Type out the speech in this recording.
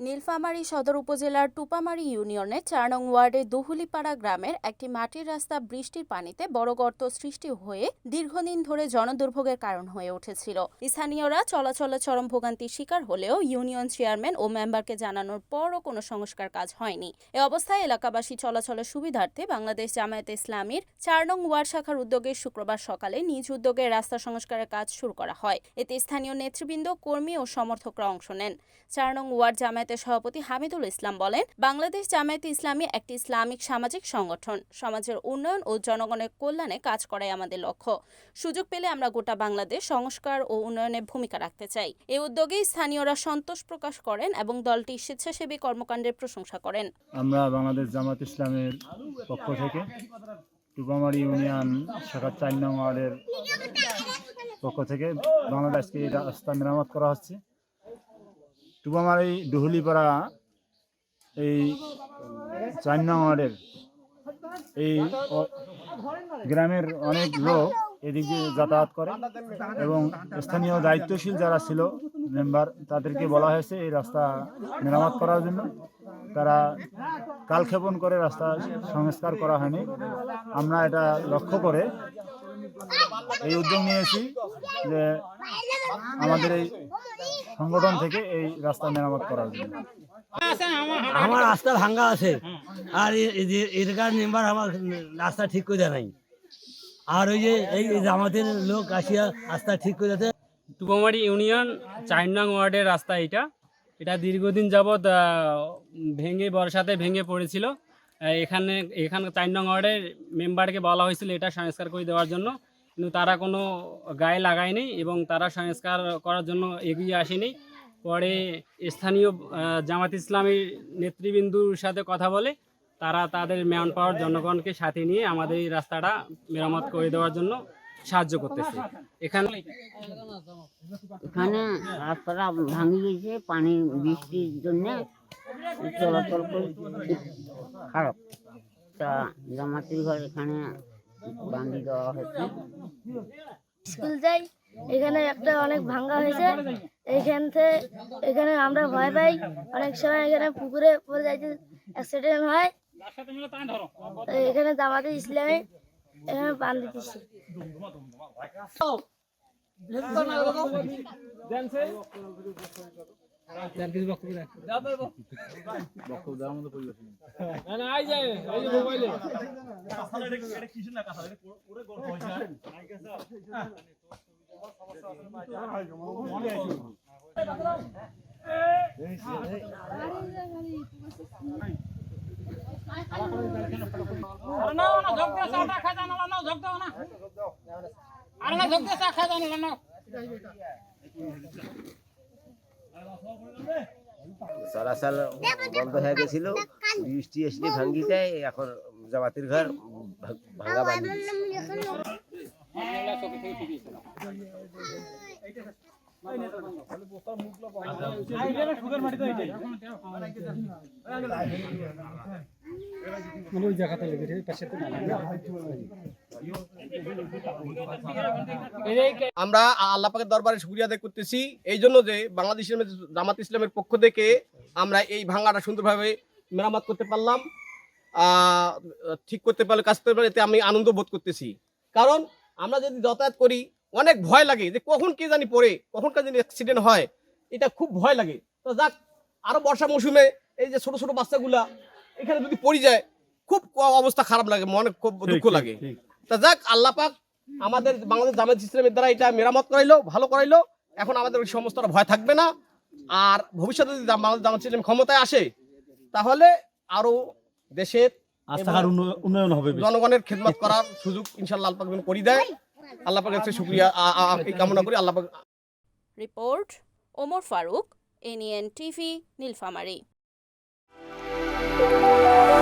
নীলফামারী সদর উপজেলার টুপামারী ইউনিয়নের চার নং ওয়ার্ডের দুহুলিপাড়া গ্রামের একটি মাটির রাস্তা বৃষ্টির পানিতে বড় গর্ত সৃষ্টি হয়ে দীর্ঘদিন ধরে জনদুর্ভোগের কারণ হয়ে উঠেছিল। স্থানীয়রা চলাচলে চরম ভোগান্তির শিকার হলেও ইউনিয়ন চেয়ারম্যান ও মেম্বারকে জানানোর পরও কোনো সংস্কার কাজ হয়নি। এ অবস্থায় এলাকাবাসী চলাচলের সুবিধার্থে বাংলাদেশ জামায়াতে ইসলামীর চার নং ওয়ার্ড শাখার উদ্যোগে শুক্রবার সকালে নিজ উদ্যোগে রাস্তা সংস্কারের কাজ শুরু করা হয়। এতে স্থানীয় নেতৃবৃন্দ, কর্মী ও সমর্থকরা অংশ নেন। চার নং ওয়ার্ড জামায়াতের সভাপতি হামিদুল ইসলাম বলেন, বাংলাদেশ জামায়াতে ইসলামী একটি ইসলামিক সামাজিক সংগঠন। সমাজের উন্নয়ন ও জনগণের কল্যাণে কাজ করাই আমাদের লক্ষ্য। সুযোগ পেলে আমরা গোটা বাংলাদেশ সংস্কার ও উন্নয়নে ভূমিকা রাখতে চাই। এই উদ্যোগে স্থানীয়রা সন্তোষ প্রকাশ করেন এবং দলটি স্বেচ্ছাসেবী কর্মকাণ্ডের প্রশংসা করেন। আমরা বাংলাদেশ জামাত ইসলামের পক্ষ থেকে টুপামারি ইউনিয়ন শাখা চার নং ওয়ার্ডের পক্ষ থেকে বাংলাদেশকে রাস্তা মেরামত করা হচ্ছে। টুপামারি ডুহুলিপাড়া এই চার নং ওয়ার্ডের এই গ্রামের অনেক লোক এদিকে যাতায়াত করে এবং স্থানীয় দায়িত্বশীল যারা ছিল মেম্বার তাদেরকে বলা হয়েছে এই রাস্তা মেরামত করার জন্য। তারা কালক্ষেপণ করে রাস্তা সংস্কার করা হয়নি। আমরা এটা লক্ষ্য করে এই উদ্যোগ নিয়েছি যে আমাদের এই সংগঠন থেকে এই রাস্তা মেরামত করার জন্য। আমার রাস্তা ভাঙ্গা আছে। আর এ- এই যে মেম্বার আমার রাস্তা ঠিক করে দেয় নাই। আর ওই যে এই জামাতের লোক আসিয়া রাস্তা ঠিক করে দেয়। টুপামারি ইউনিয়ন চার নং ওয়ার্ডের রাস্তা এটা। এটা দীর্ঘদিন যাবৎ ভেঙে বর্ষাতে ভেঙে পড়েছিল। এখানে এখানে চার নং ওয়ার্ডের মেম্বারকে বলা হয়েছিল এটা সংস্কার করে দেওয়ার জন্য। কিন্তু তারা কোনো গায়ে লাগায়নি এবং তারা সংস্কার করার জন্য এগিয়ে আসেনি। পরে স্থানীয় জামাত ইসলামী নেতৃবৃন্দুর সাথে কথা বলে তারা তাদের ম্যান পাওয়ার জনগণকে সাথে নিয়ে আমাদের এই রাস্তাটা মেরামত করে দেওয়ার জন্য সাহায্য করতেছে। এখানে এখানে রাস্তাটা ভাঙি গেছে, পানি, বৃষ্টির জন্য চলাচল খারাপ। তা জামাতির ঘর এখানে বান্ধি দেওয়া হয়েছে। স্কুল যাই এখানে একটা অনেক ভাঙ্গা হয়েছে। এইখান থেকে এখানে আমরা ভয় পাই। অনেক সময় এখানে পুকুরে পড়ে যাইতে অ্যাক্সিডেন্ট হয়। এখানে জামাতে ইসলামে এখানে বান দিতেছি যার কিছু বক্তব্য বক্তব্য দেওয়ার মতো পরিবেশ না না আই যায় ওই যে মোবাইলে। এটা না কথা এটা পুরো গল্প হইছে না না ঝগড়া না না না। আরে না ঝগড়া সাটা খাজা না চলাচল বন্ধ হয়ে গেছিল। বৃষ্টি এসে ভাঙ্গি যায় এখন জামাতির ঘর ভাঙা বান্ধি আমরা আল্লাহ পাকের দরবারে শুক্রিয়া আদায় করতেছি। এই জন্য যে বাংলাদেশ জামাত ইসলামের পক্ষ থেকে আমরা এই ভাঙাটা সুন্দরভাবে মেরামত করতে পারলাম ঠিক করতে পারলে, কাজ করতে পারলে, এতে আমি আনন্দ বোধ করতেছি। কারণ আমরা যদি যাতায়াত করি, অনেক ভয় লাগে যে কখন কে জানি পড়ে, কখন কে জানি অ্যাক্সিডেন্ট হয়। এটা খুব ভয় লাগে। তো যাক, আরও বর্ষা মৌসুমে এই যে ছোট ছোট বাচ্চাগুলা এখানে যদি পড়ে যায় খুব অবস্থা খারাপ লাগে মনে খুব দুঃখ লাগে। তা যাক আল্লাহ পাক আমাদের বাংলাদেশ জামাত ইসলামের দ্বারা এটা মেরামত করাইলো ভালো করাইলো। এখন আমাদের ওই সমস্ত আর ভয় থাকবে না। আর ভবিষ্যতে যদি বাংলাদেশ জামাত ইসলাম ক্ষমতায় আসে তাহলে আরও দেশের উন্নয়ন হবে জনগণের খেদমত করার সুযোগ ইনশাল্লাহ আল্লাহ পাক করে দেয়। আল্লাহ পাকের কাছে শুক্রিয়া। কামনা করি। আল্লাহ পাক report Omar Faruk NN TV Nilphamari. Thank you.